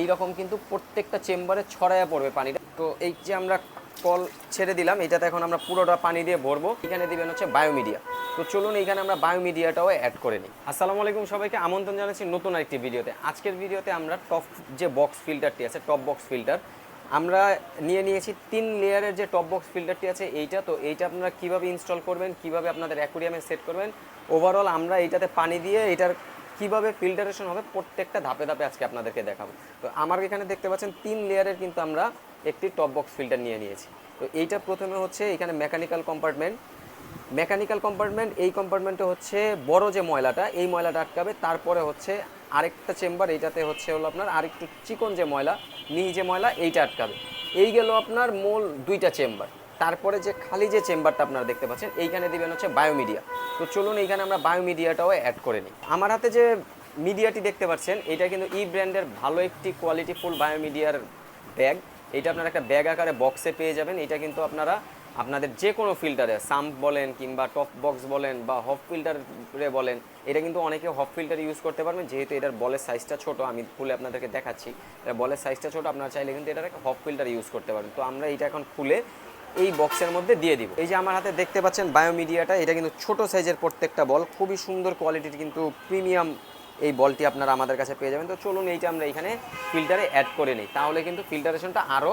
এই রকম কিন্তু প্রত্যেকটা চেম্বারে ছড়ায়া পড়বে পানিটা। তো এই যে আমরা কল ছেড়ে দিলাম, এটাতে এখন আমরা পুরোটা পানি দিয়ে ভরবো। এখানে দিবেন হচ্ছে বায়োমিডিয়া। তো চলুন এখানে আমরা বায়োমিডিয়াটাও অ্যাড করে নিই। আসসালামু আলাইকুম সবাইকে, আমন্ত্রণ জানাচ্ছি নতুন একটি ভিডিওতে। আজকের ভিডিওতে আমরা টপ যে বক্স ফিল্টারটি আছে টপ বক্স ফিল্টার আমরা নিয়ে নিয়েছি তিন লেয়ারের যে টপ বক্স ফিল্টারটি আছে, এইটা। তো এইটা আপনারা কীভাবে ইনস্টল করবেন, কীভাবে আপনাদের অ্যাকুরিয়ামে সেট করবেন? ওভারঅল আমরা এইটাতে পানি দিয়ে এটার কীভাবে ফিল্টারেশন হবে প্রত্যেকটা ধাপে ধাপে আজকে আপনাদেরকে দেখাবো। তো আমার এখানে দেখতে পাচ্ছেন তিন লেয়ারের কিন্তু আমরা একটি টপ বক্স ফিল্টার নিয়ে নিয়েছি। তো এইটা প্রথমে হচ্ছে এখানে মেকানিক্যাল কম্পার্টমেন্ট মেকানিক্যাল কম্পার্টমেন্ট এই কম্পার্টমেন্টে হচ্ছে বড় যে ময়লাটা, এই ময়লাটা আটকাবে। তারপরে হচ্ছে আরেকটা চেম্বার এইটাতে হচ্ছে হলো আপনার আরেকটু চিকন যে ময়লা, মিহি যে ময়লা, এইটা আটকাবে। এই গেল আপনার মূল দুইটা চেম্বার তারপরে যে খালি যে চেম্বারটা আপনারা দেখতে পাচ্ছেন, এইখানে দিবেন হচ্ছে বায়োমিডিয়া। তো চলুন এইখানে আমরা বায়োমিডিয়াটাও অ্যাড করে নিই। আমার হাতে যে মিডিয়াটি দেখতে পাচ্ছেন, এটা কিন্তু ই ব্র্যান্ডের ভালো একটি কোয়ালিটিফুল বায়োমিডিয়ার ব্যাগ। এটা আপনারা একটা ব্যাগ আকারে বক্সে পেয়ে যাবেন। এটা কিন্তু আপনারা আপনাদের যে কোনো ফিল্টারে সাম্প বলেন কিংবা টপ বক্স বলেন বা হফ ফিল্টারে বলেন, এটা কিন্তু অনেকে হফ ফিল্টার ইউজ করতে পারবেন। যেহেতু এটার বলের সাইজটা ছোট, আমি খুলে আপনাদেরকে দেখাচ্ছি। এটা বলের সাইজটা ছোট, আপনারা চাইলে কিন্তু এটার একটা হফ ফিল্টার ইউজ করতে পারেন। তো আমরা এটা এখন খুলে এই বক্সের মধ্যে দিয়ে দিব। এই যে আমার হাতে দেখতে পাচ্ছেন বায়োমিডিয়াটা এটা কিন্তু ছোট সাইজের প্রত্যেকটা বল, খুবই সুন্দর কোয়ালিটির কিন্তু প্রিমিয়াম এই বলটি আপনারা আমাদের কাছে পেয়ে যাবেন। তো চলুন এইটা আমরা এখানে ফিল্টারে অ্যাড করে নিই, তাহলে কিন্তু ফিল্টারেশনটা আরও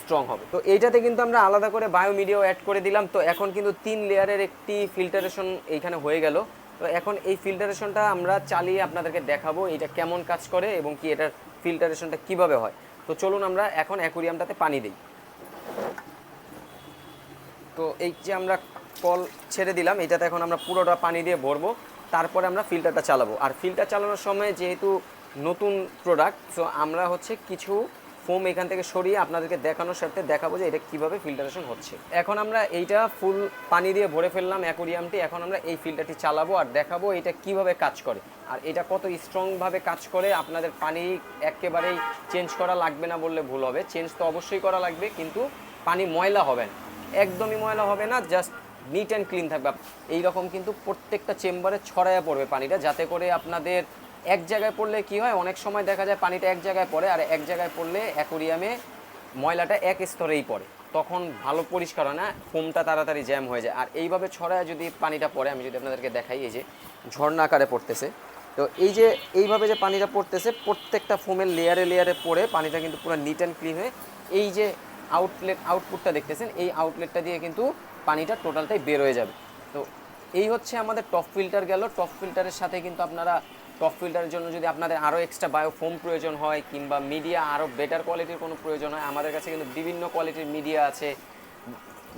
স্ট্রং হবে। তো এইটাতে কিন্তু আমরা আলাদা করে বায়োমিডিয়াও অ্যাড করে দিলাম। তো এখন কিন্তু তিন লেয়ারের একটি ফিল্টারেশন এইখানে হয়ে গেল। তো এখন এই ফিল্টারেশনটা আমরা চালিয়ে আপনাদেরকে দেখাবো এটা কেমন কাজ করে এবং কি এটার ফিল্টারেশনটা কীভাবে হয়। তো চলুন আমরা এখন অ্যাকুরিয়ামটাতে পানি দিই। তো এই যে আমরা কল ছেড়ে দিলাম, এটাতে এখন আমরা পুরোটা পানি দিয়ে ভরবো। তারপরে আমরা ফিল্টারটা চালাবো। আর ফিল্টার চালানোর সময় যেহেতু নতুন প্রোডাক্ট সো আমরা হচ্ছে কিছু ফোম এখান থেকে সরিয়ে আপনাদেরকে দেখানোর সাথে দেখাবো যে এটা কীভাবে ফিল্টারেশন হচ্ছে। এখন আমরা এইটা ফুল পানি দিয়ে ভরে ফেললাম অ্যাকোরিয়ামটি এখন আমরা এই ফিল্টারটি চালাবো আর দেখাবো এটা কীভাবে কাজ করে। আর এটা কত স্ট্রংভাবে কাজ করে, আপনাদের পানি একেবারেই চেঞ্জ করা লাগবে না বললে ভুল হবে। চেঞ্জ তো অবশ্যই করা লাগবে, কিন্তু পানি ময়লা হবে না। একদমই ময়লা হবে না জাস্ট নিট অ্যান্ড ক্লিন থাকবে। এই রকম কিন্তু প্রত্যেকটা চেম্বারে ছড়ায়া পড়বে পানিটা, যাতে করে আপনাদের এক জায়গায় পড়লে কি হয়, অনেক সময় দেখা যায় পানিটা এক জায়গায় পড়ে আর এক জায়গায় পড়লে অ্যাকোরিয়ামে ময়লাটা এক স্তরেই পড়ে। তখন ভালো পরিষ্কার হয় না ফোমটা তাড়াতাড়ি জ্যাম হয়ে যায়। আর এইভাবে ছড়ায় যদি পানিটা পড়ে, আমি যদি আপনাদেরকে দেখাই, এই যে ঝর্ণা আকারে পড়তেছে। তো এই যে এইভাবে যে পানিটা পড়তেছে, প্রত্যেকটা ফোমের লেয়ারে লেয়ারে পড়ে পানিটা কিন্তু পুরো নিট অ্যান্ড ক্লিন হয়ে, এই যে আউটলেট আউটপুটটা দেখতেছেন, এই আউটলেটটা দিয়ে কিন্তু পানিটা টোটালটাই বের হয়ে যাবে। তো এই হচ্ছে আমাদের টপ ফিল্টার গেল। টপ ফিল্টারের সাথে কিন্তু আপনারা টপ ফিল্টারের জন্য যদি আপনাদের আরও এক্সট্রা বায়ো ফোম প্রয়োজন হয়, কিংবা মিডিয়া আরও বেটার কোয়ালিটির কোনো প্রয়োজন হয়, আমাদের কাছে কিন্তু বিভিন্ন কোয়ালিটির মিডিয়া আছে।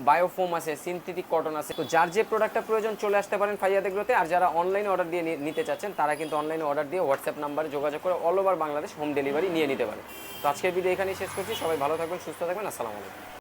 বায়োফোম আছে সিনথেটিক কটন আছে। তো যার যে প্রোডাক্টটা প্রয়োজন চলে আসতে পারেন ফাইয়াদ এগ্রোতে, আর যারা অনলাইনে অর্ডার দিয়ে নিতে চাচ্ছেন, তারা কিন্তু অনলাইনে অর্ডার দিয়ে হোয়াটসঅ্যাপ নাম্বারে যোগাযোগ করে all over Bangladesh home delivery নিয়ে নিতে পারে। তো আজকের ভিডিও এখানেই শেষ করছি, সবাই ভালো থাকবেন, সুস্থ থাকবেন, আসসালামু আলাইকুম।